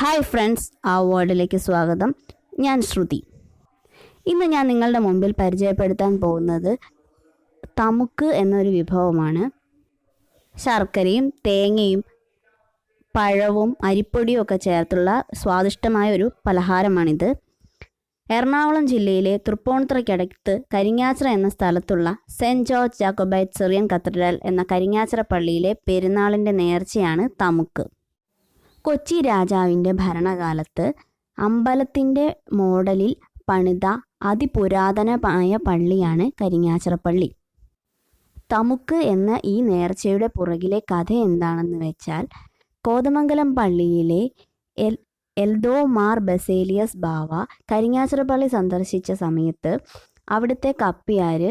Hi friends ആ വേർഡിലേക്ക് സ്വാഗതം. ഞാൻ ശ്രുതി. ഇന്ന് ഞാൻ നിങ്ങളുടെ മുമ്പിൽ പരിചയപ്പെടുത്താൻ പോകുന്നത് തമുക്ക് എന്നൊരു വിഭവമാണ്. ശർക്കരയും തേങ്ങയും പഴവും അരിപ്പൊടിയും ഒക്കെ ചേർത്തുള്ള സ്വാദിഷ്ടമായ ഒരു പലഹാരമാണിത്. എറണാകുളം ജില്ലയിലെ തൃപ്പൂണിത്തുറയ്ക്കടുത്ത് കരിങ്ങാച്ചിറ എന്ന സ്ഥലത്തുള്ള Saint George Jacobite Syrian cathedral എന്ന കരിങ്ങാച്ചിറ പള്ളിയിലെ പെരുന്നാളിന്റെ നേർച്ചയാണ് തമുക്ക്. കൊച്ചി രാജാവിന്റെ ഭരണകാലത്ത് അമ്പലത്തിന്റെ മോഡലിൽ പണിത അതിപുരാതനമായ പള്ളിയാണ് കരിങ്ങാച്ചിറപ്പള്ളി. തമുക്ക് എന്ന ഈ നേർച്ചയുടെ പുറകിലെ കഥ എന്താണെന്ന് വെച്ചാൽ കോതമംഗലം പള്ളിയിലെ എൽ എൽദോ മാർ ബസേലിയസ് ബാവ കരിങ്ങാച്ചിറപ്പള്ളി സന്ദർശിച്ച സമയത്ത് അവിടുത്തെ കപ്പിയാർ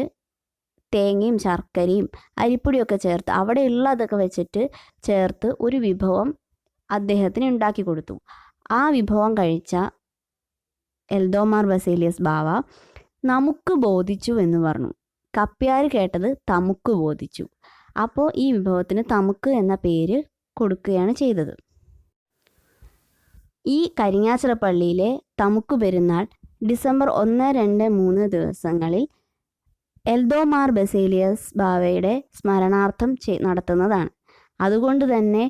തേങ്ങയും ശർക്കരയും അരിപ്പൊടിയൊക്കെ ചേർത്ത് അവിടെയുള്ളതൊക്കെ വെച്ചിട്ട് ചേർത്ത് ഒരു വിഭവം അദ്ദേഹത്തിന് ഉണ്ടാക്കി കൊടുത്തു. ആ വിഭവം കഴിച്ച എൽദോമാർ ബസേലിയസ് ബാവ നമുക്ക് ബോധിച്ചു എന്ന് പറഞ്ഞു. കപ്പ്യാർ കേട്ടത് തമുക്ക് ബോധിച്ചു അപ്പോൾ ഈ വിഭവത്തിന് തമുക്ക് എന്ന പേര് കൊടുക്കുകയാണ് ചെയ്തത്. ഈ കരിങ്ങാച്ചിറ പള്ളിയിലെ തമുക്ക് പെരുന്നാൾ ഡിസംബർ ഒന്ന് രണ്ട് മൂന്ന് ദിവസങ്ങളിൽ എൽദോമാർ ബസേലിയസ് ബാവയുടെ സ്മരണാർത്ഥം നടത്തുന്നതാണ്. അതുകൊണ്ട് തന്നെ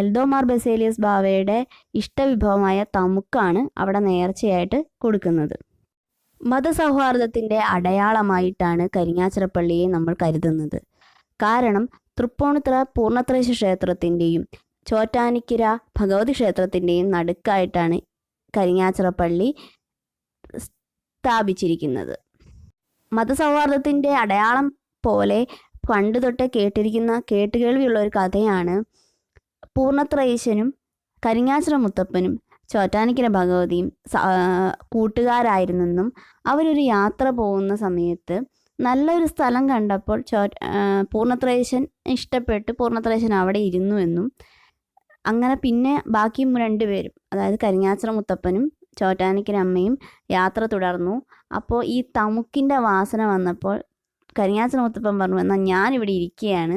എൽദോമാർ ബസേലിയസ് ബാവയുടെ ഇഷ്ടവിഭവമായ തമുക്കാണ് അവിടെ നേർച്ചയായിട്ട് കൊടുക്കുന്നത്. മതസൗഹാർദ്ദത്തിന്റെ അടയാളമായിട്ടാണ് കരിങ്ങാച്ചിറപ്പള്ളിയെ നമ്മൾ കരുതുന്നത്. കാരണം തൃപ്പൂണിത്തുറ പൂർണത്രേശ ക്ഷേത്രത്തിന്റെയും ചോറ്റാനിക്കര ഭഗവതി ക്ഷേത്രത്തിന്റെയും നടുക്കായിട്ടാണ് കരിങ്ങാച്ചിറപ്പള്ളി സ്ഥാപിച്ചിരിക്കുന്നത്. മതസൗഹാർദ്ദത്തിന്റെ അടയാളം പോലെ പണ്ട് തൊട്ടേ കേട്ടിരിക്കുന്ന കേട്ടുകേൾവിയുള്ള ഒരു കഥയാണ് പൂർണത്രയീശനും കരിങ്ങാശ്ര മുത്തപ്പനും ചോറ്റാനിക്കര ഭഗവതിയും കൂട്ടുകാരായിരുന്നെന്നും അവരൊരു യാത്ര പോകുന്ന സമയത്ത് നല്ലൊരു സ്ഥലം കണ്ടപ്പോൾ ചോ പൂർണത്രയേശൻ ഇഷ്ടപ്പെട്ട് പൂർണത്രയേശൻ അവിടെ ഇരുന്നു എന്നും അങ്ങനെ പിന്നെ ബാക്കി രണ്ടുപേരും അതായത് കരിങ്ങാച്ചിറ മുത്തപ്പനും ചോറ്റാനിക്കര അമ്മയും യാത്ര തുടർന്നു. അപ്പോൾ ഈ തമുക്കിന്റെ വാസന വന്നപ്പോൾ കരിങ്ങാച്ചിറ മുത്തപ്പൻ പറഞ്ഞു എന്നാൽ ഞാനിവിടെ ഇരിക്കുകയാണ്.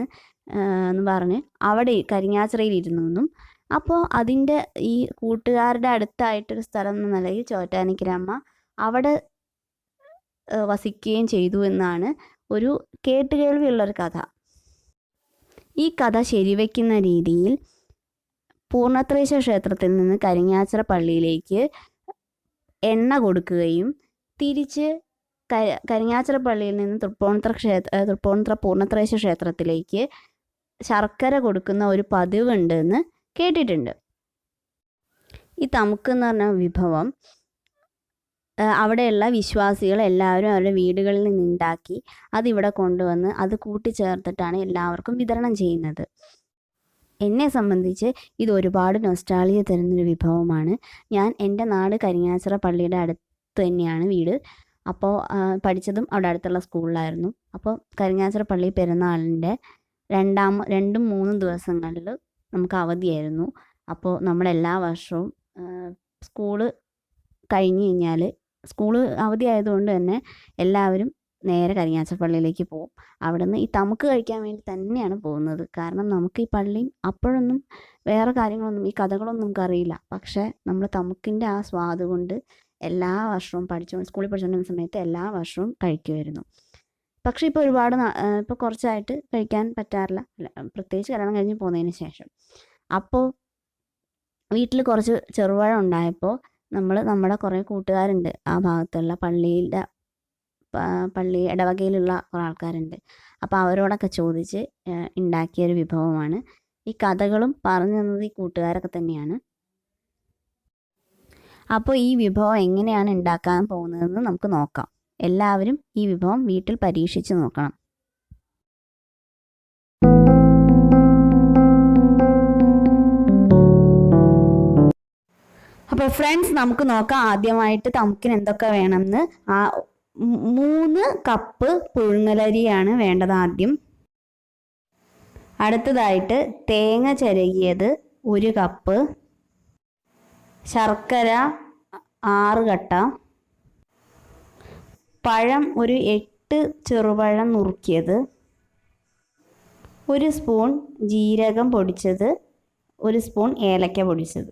എന്ന് പറഞ്ഞ് അവിടെ കരിങ്ങാച്ചിറയിൽ ഇരുന്നു എന്നും. അപ്പോൾ അതിന്റെ ഈ കൂട്ടുകാരുടെ അടുത്തായിട്ടൊരു സ്ഥലം എന്ന നിലയിൽ ചോറ്റാനിക്കരമ്മ അവിടെ വസിക്കുകയും ചെയ്തു എന്നാണ് ഒരു കേട്ടുകേൾവിയുള്ളൊരു കഥ. ഈ കഥ ശരിവെക്കുന്ന രീതിയിൽ പൂർണത്രേശ ക്ഷേത്രത്തിൽ നിന്ന് കരിങ്ങാച്ചിറ പള്ളിയിലേക്ക് എണ്ണ കൊടുക്കുകയും തിരിച്ച് കരിങ്ങാച്ചിറ പള്ളിയിൽ നിന്ന് തൃപ്പൂണിത്ര ക്ഷേത്ര തൃപ്പൂണിത്ര പൂർണത്രേശ ക്ഷേത്രത്തിലേക്ക് ശർക്കര കൊടുക്കുന്ന ഒരു പതിവുണ്ട് എന്ന് കേട്ടിട്ടുണ്ട്. ഈ തമുക്ക് എന്ന് പറഞ്ഞ വിഭവം അവിടെയുള്ള വിശ്വാസികൾ എല്ലാവരും അവരുടെ വീടുകളിൽ നിന്നുണ്ടാക്കി അതിവിടെ കൊണ്ടുവന്ന് അത് കൂട്ടിച്ചേർത്തിട്ടാണ് എല്ലാവർക്കും വിതരണം ചെയ്യുന്നത്. എന്നെ സംബന്ധിച്ച് ഇത് ഒരുപാട് നൊസ്റ്റാളിയ തരുന്നൊരു വിഭവമാണ്. ഞാൻ എന്റെ നാട് കരിങ്ങാച്ചിറ പള്ളിയുടെ അടുത്ത് തന്നെയാണ് വീട്. അപ്പോൾ പഠിച്ചതും അവിടെ അടുത്തുള്ള സ്കൂളിലായിരുന്നു. അപ്പോൾ കരിങ്ങാച്ചിറ പള്ളി പെരുന്നാളിന്റെ രണ്ടാം രണ്ടും മൂന്നും ദിവസങ്ങളിൽ നമുക്ക് അവധിയായിരുന്നു. അപ്പോൾ നമ്മൾ എല്ലാ വർഷവും സ്കൂൾ കഴിഞ്ഞ് കഴിഞ്ഞാൽ സ്കൂൾ അവധി ആയതുകൊണ്ട് തന്നെ എല്ലാവരും നേരെ കരിങ്ങാച്ചപ്പള്ളിയിലേക്ക് പോകും. അവിടെ നിന്ന് ഈ തമുക്ക് കഴിക്കാൻ വേണ്ടി തന്നെയാണ് പോകുന്നത്. കാരണം നമുക്ക് ഈ പള്ളിയും അപ്പോഴൊന്നും വേറെ കാര്യങ്ങളൊന്നും ഈ കഥകളൊന്നും നമുക്കറിയില്ല പക്ഷേ നമ്മൾ തമുക്കിന്റെ ആ സ്വാദ് കൊണ്ട് എല്ലാ വർഷവും പഠിച്ചു സ്കൂളിൽ പഠിച്ചുകൊണ്ടിരുന്ന സമയത്ത് എല്ലാ വർഷവും കഴിക്കുമായിരുന്നു. പക്ഷേ ഇപ്പോൾ ഒരുപാട് ഇപ്പോൾ കുറച്ചായിട്ട് കഴിക്കാൻ പറ്റാറില്ല. പ്രത്യേകിച്ച് കല്യാണം കഴിഞ്ഞ് പോകുന്നതിന് ശേഷം. അപ്പോൾ വീട്ടിൽ കുറച്ച് ചെറുപഴം ഉണ്ടായപ്പോൾ നമ്മൾ നമ്മുടെ കുറേ കൂട്ടുകാരുണ്ട്. ആ ഭാഗത്തുള്ള പള്ളിയിലെ പള്ളി ഇടവകയിലുള്ള കുറേ ആൾക്കാരുണ്ട്. അപ്പോൾ അവരോടൊക്കെ ചോദിച്ച് ഉണ്ടാക്കിയൊരു വിഭവമാണ്. ഈ കഥകളും പറഞ്ഞു തന്നത് ഈ കൂട്ടുകാരൊക്കെ തന്നെയാണ്. അപ്പോൾ ഈ വിഭവം എങ്ങനെയാണ് ഉണ്ടാക്കാൻ പോകുന്നതെന്ന് നമുക്ക് നോക്കാം. എല്ലാവരും ഈ വിഭവം വീട്ടിൽ പരീക്ഷിച്ച് നോക്കണം. അപ്പോൾ ഫ്രണ്ട്സ് നമുക്ക് നോക്കാം ആദ്യമായിട്ട് തമുക്കിന് എന്തൊക്കെ വേണമെന്ന്. ആ മൂന്ന് കപ്പ് പുഴുങ്ങലരിയാണ് വേണ്ടത് ആദ്യം. അടുത്തതായിട്ട് തേങ്ങ ചിരകിയത് ഒരു കപ്പ്. ശർക്കര ആറ് കട്ട. പഴം ഒരു എട്ട് ചെറുപഴം നുറുക്കിയത്. ഒരു സ്പൂൺ ജീരകം പൊടിച്ചത്. ഒരു സ്പൂൺ ഏലക്ക പൊടിച്ചത്.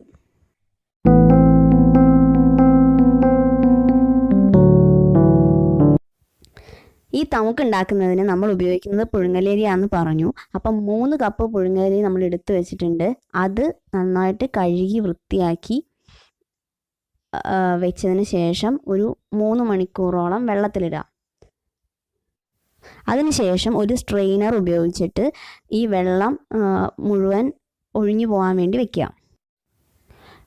ഈ തമുക്ക് ഉണ്ടാക്കുന്നതിന് നമ്മൾ ഉപയോഗിക്കുന്നത് പുഴുങ്ങലേരിയാന്ന് പറഞ്ഞു. അപ്പം മൂന്ന് കപ്പ് പുഴുങ്ങലേരി നമ്മൾ എടുത്തു വെച്ചിട്ടുണ്ട്. അത് നന്നായിട്ട് കഴുകി വൃത്തിയാക്കി വെച്ചതിന് ശേഷം ഒരു മൂന്ന് മണിക്കൂറോളം വെള്ളത്തിലിടുക അതിനുശേഷം ഒരു സ്ട്രെയിനർ ഉപയോഗിച്ചിട്ട് ഈ വെള്ളം മുഴുവൻ ഒഴിഞ്ഞു പോകാൻ വേണ്ടി വെക്കുക.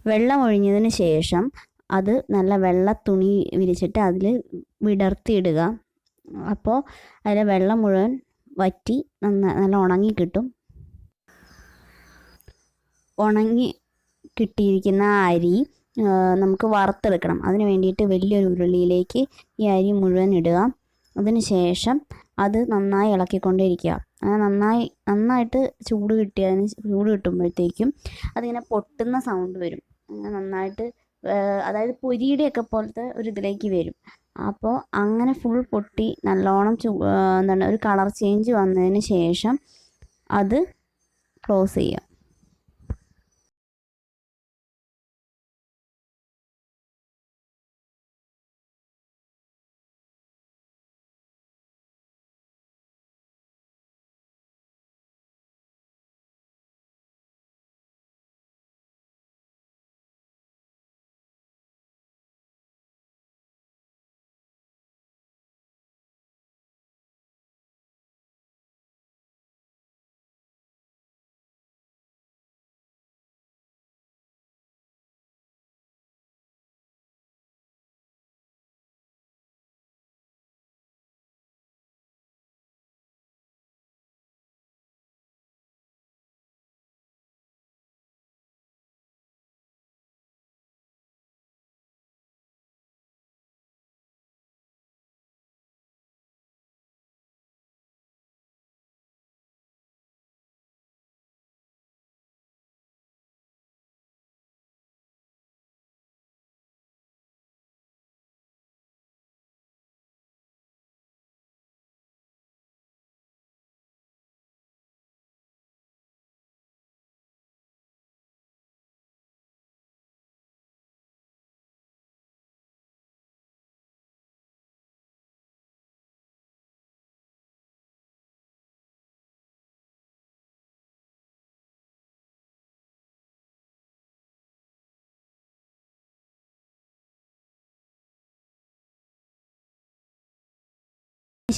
വെള്ളം ഒഴിഞ്ഞതിന് ശേഷം അത് നല്ല വെള്ള തുണി വിരിച്ചിട്ട് അതിൽ വിടർത്തിയിടുക. അപ്പോൾ അതിലെ വെള്ളം മുഴുവൻ വറ്റി നന്ന നല്ല ഉണങ്ങി കിട്ടും. ഉണങ്ങി കിട്ടിയിരിക്കുന്ന അരി നമുക്ക് വറുത്തെടുക്കണം. അതിന് വേണ്ടിയിട്ട് വലിയൊരു ഉരുളിയിലേക്ക് ഈ അരി മുഴുവൻ ഇടുക. അതിന് ശേഷം അത് നന്നായി ഇളക്കിക്കൊണ്ടേയിരിക്കുക അങ്ങനെ നന്നായി നന്നായിട്ട് ചൂട് കിട്ടിയതിന് ചൂട് കിട്ടുമ്പോഴത്തേക്കും അതിങ്ങനെ പൊട്ടുന്ന സൗണ്ട് വരും. അങ്ങനെ നന്നായിട്ട് അതായത് പൊരിയുടെയൊക്കെ പോലത്തെ ഒരു ഇതിലേക്ക് വരും. അപ്പോൾ അങ്ങനെ ഫുൾ പൊട്ടി നല്ലോണം ചൂ എന്താണ് ഒരു കളർ ചേഞ്ച് വന്നതിന് ശേഷം അത് ക്ലോസ് ചെയ്യുക.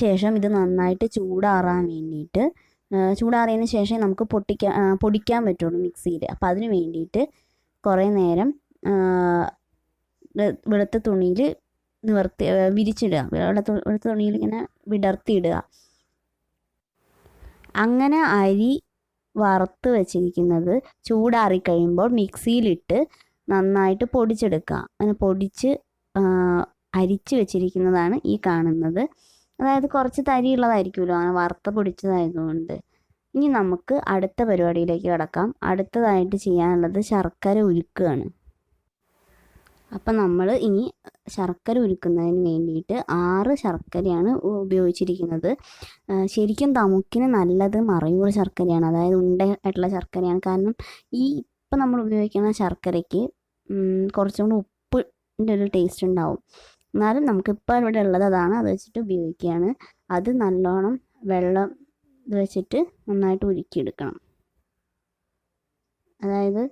ശേഷം ഇത് നന്നായിട്ട് ചൂടാറാൻ വേണ്ടിയിട്ട് ചൂടാറിയതിന് ശേഷം നമുക്ക് പൊട്ടിക്കാൻ പൊടിക്കാൻ പറ്റുള്ളൂ മിക്സിയിൽ. അപ്പോൾ അതിന് വേണ്ടിയിട്ട് കുറേ നേരം വെളുത്ത തുണിയിൽ നിവർത്തി വിരിച്ചിടുക. വെളുത്ത വെളുത്ത തുണിയിൽ ഇങ്ങനെ വിടർത്തിയിടുക. അങ്ങനെ അരി വറുത്ത് വെച്ചിരിക്കുന്നത് ചൂടാറി കഴിയുമ്പോൾ മിക്സിയിലിട്ട് നന്നായിട്ട് പൊടിച്ചെടുക്കുക. അങ്ങനെ പൊടിച്ച് അരിച്ച് വെച്ചിരിക്കുന്നതാണ് ഈ കാണുന്നത്. അതായത് കുറച്ച് തരിയുള്ളതായിരിക്കുമല്ലോ അങ്ങനെ വറുത്ത പൊടിച്ചതായതുകൊണ്ട്. ഇനി നമുക്ക് അടുത്ത പരിപാടിയിലേക്ക് കിടക്കാം. അടുത്തതായിട്ട് ചെയ്യാനുള്ളത് ശർക്കര ഉരുക്കുകയാണ്. അപ്പം നമ്മൾ ഇനി ശർക്കര ഉരുക്കുന്നതിന് വേണ്ടിയിട്ട് ആറ് ശർക്കരയാണ് ഉപയോഗിച്ചിരിക്കുന്നത്. ശരിക്കും തമുക്കിന് നല്ലത് മറയൂർ ശർക്കരയാണ്. അതായത് ഉണ്ട ആയിട്ടുള്ള ശർക്കരയാണ്. കാരണം ഈ ഇപ്പം നമ്മൾ ഉപയോഗിക്കുന്ന ശർക്കരയ്ക്ക് കുറച്ചും കൂടി ഉപ്പിന്റെ ഒരു ടേസ്റ്റ് ഉണ്ടാവും. എന്നാലും നമുക്കിപ്പോൾ ഇവിടെ ഉള്ളത് അതാണ്. അത് വെച്ചിട്ട് ഉപയോഗിക്കുകയാണ്. അത് നല്ലോണം വെള്ളം ഇത് വെച്ചിട്ട് നന്നായിട്ട് ഉരുക്കിയെടുക്കണം. അതായത്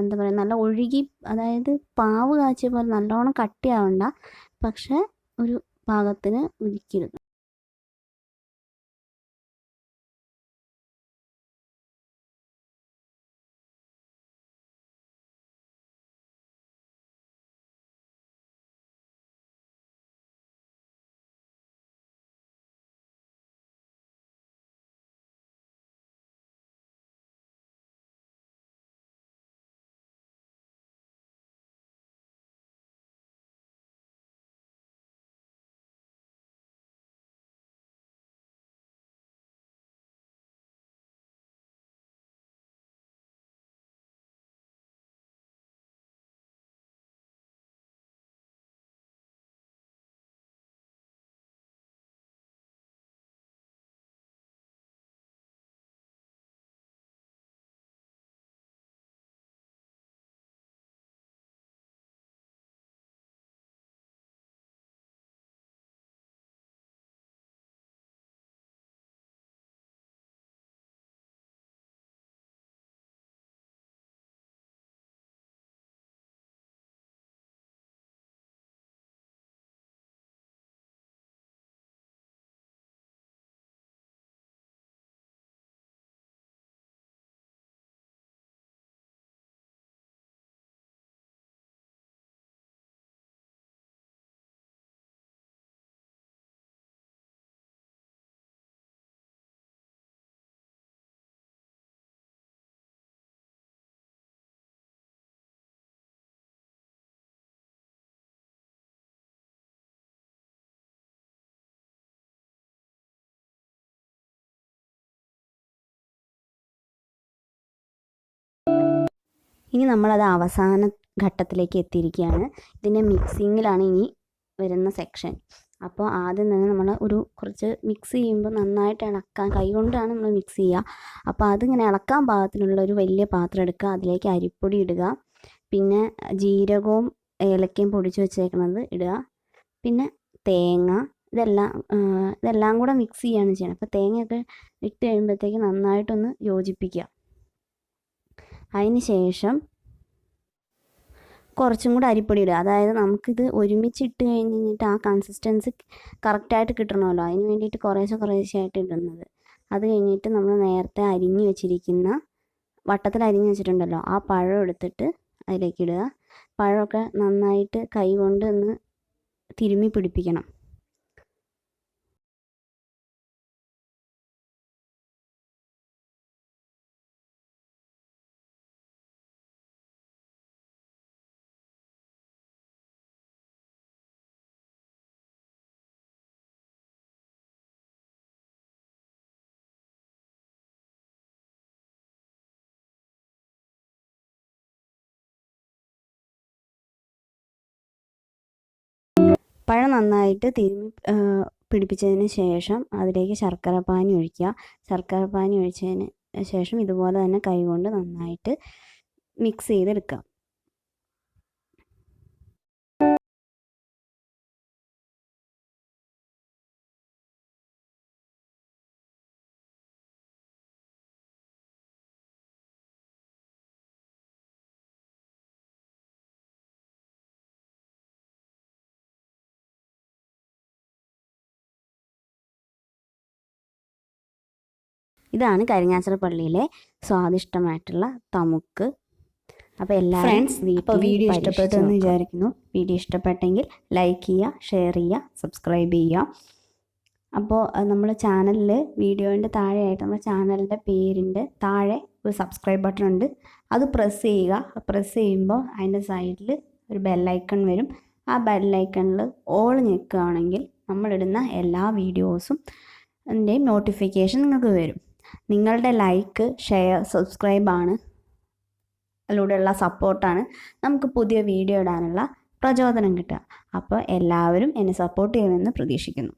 എന്താ പറയുക നല്ല ഒഴുകി അതായത് പാവ് കാച്ചിയ പോലെ നല്ലോണം കട്ടിയാവണ്ട. പക്ഷേ ഒരു പാകത്തിന് ഉരുക്കിയെടുക്കണം. ഇനി നമ്മളത് അവസാന ഘട്ടത്തിലേക്ക് എത്തിയിരിക്കുകയാണ്. ഇതിന്റെ മിക്സിങ്ങിലാണ് ഇനി വരുന്ന സെക്ഷൻ അപ്പോൾ ആദ്യം തന്നെ നമ്മൾ ഒരു കുറച്ച് മിക്സ് ചെയ്യുമ്പോൾ നന്നായിട്ട് ഇളക്കാൻ കൈകൊണ്ടാണ് നമ്മൾ മിക്സ് ചെയ്യുക. അപ്പോൾ അതിങ്ങനെ ഇളക്കാൻ പാകത്തിനുള്ള ഒരു വലിയ പാത്രം എടുക്കുക. അതിലേക്ക് അരിപ്പൊടി ഇടുക. പിന്നെ ജീരകവും ഏലക്കയും പൊടിച്ച് വെച്ചേക്കുന്നത് ഇടുക. പിന്നെ തേങ്ങ ഇതെല്ലാം ഇതെല്ലാം കൂടെ മിക്സ് ചെയ്യുകയാണ് ചെയ്യണം അപ്പോൾ തേങ്ങയൊക്കെ ഇട്ട് കഴിയുമ്പോഴത്തേക്ക് നന്നായിട്ടൊന്ന് യോജിപ്പിക്കുക. അതിന് ശേഷം കുറച്ചും കൂടെ അരിപ്പൊടി ഇടുക. അതായത് നമുക്കിത് ഒരുമിച്ച് ഇട്ട് കഴിഞ്ഞ് കഴിഞ്ഞിട്ട് ആ കൺസിസ്റ്റൻസി കറക്റ്റായിട്ട് കിട്ടണമല്ലോ. അതിന് വേണ്ടിയിട്ട് കുറേശ്ശെ കുറേശ്ശെ ആയിട്ട് ഇടുന്നത്. അത് കഴിഞ്ഞിട്ട് നമ്മൾ നേരത്തെ അരിഞ്ഞു വെച്ചിരിക്കുന്ന വട്ടത്തിൽ അരിഞ്ഞു വെച്ചിട്ടുണ്ടല്ലോ ആ പഴം എടുത്തിട്ട് അതിലേക്ക് ഇടുക. പഴമൊക്കെ നന്നായിട്ട് കൈ കൊണ്ട് ഒന്ന് തിരുമ്മി പിടിപ്പിക്കണം. പഴം നന്നായിട്ട് തിരുമ്മി പിടിപ്പിച്ചതിന് ശേഷം അതിലേക്ക് ശർക്കര പാനി ഒഴിക്കുക. ശർക്കര പാനി ഒഴിച്ചതിന് ശേഷം ഇതുപോലെ തന്നെ കൈകൊണ്ട് നന്നായിട്ട് മിക്സ് ചെയ്തെടുക്കുക. ഇതാണ് കരിങ്ങാച്ചിറ പള്ളിയിലെ സ്വാദിഷ്ടമായിട്ടുള്ള തമുക്ക്. അപ്പോൾ എല്ലാവരും ഫ്രണ്ട്സ് വീഡിയോ ഇഷ്ടപ്പെട്ടെന്ന് ഇഷ്ടപ്പെട്ടു എന്ന് വിചാരിക്കുന്നു. വീഡിയോ ഇഷ്ടപ്പെട്ടെങ്കിൽ ലൈക്ക് ചെയ്യുക ഷെയർ ചെയ്യുക സബ്സ്ക്രൈബ് ചെയ്യുക. അപ്പോൾ നമ്മൾ ചാനലിൽ വീഡിയോന്റെ താഴെയായിട്ട് നമ്മുടെ ചാനലിന്റെ പേരിന്റെ താഴെ ഒരു സബ്സ്ക്രൈബ് ബട്ടൺ ഉണ്ട്. അത് പ്രസ് ചെയ്യുക. പ്രസ് ചെയ്യുമ്പോൾ അതിന്റെ സൈഡിൽ ഒരു ബെല്ലൈക്കൺ വരും. ആ ബെല്ലൈക്കണിൽ ഓൾ ഞെക്കുകയാണെങ്കിൽ നമ്മളിടുന്ന എല്ലാ വീഡിയോസും എന്റെയും നോട്ടിഫിക്കേഷൻ നിങ്ങൾക്ക് വരും. നിങ്ങളുടെ ലൈക്ക് ഷെയർ സബ്സ്ക്രൈബാണ് അതിലൂടെയുള്ള സപ്പോർട്ടാണ് നമുക്ക് പുതിയ വീഡിയോ ഇടാനുള്ള പ്രചോദനം കിട്ടുക. അപ്പോൾ എല്ലാവരും എന്നെ സപ്പോർട്ട് ചെയ്യുമെന്ന് പ്രതീക്ഷിക്കുന്നു.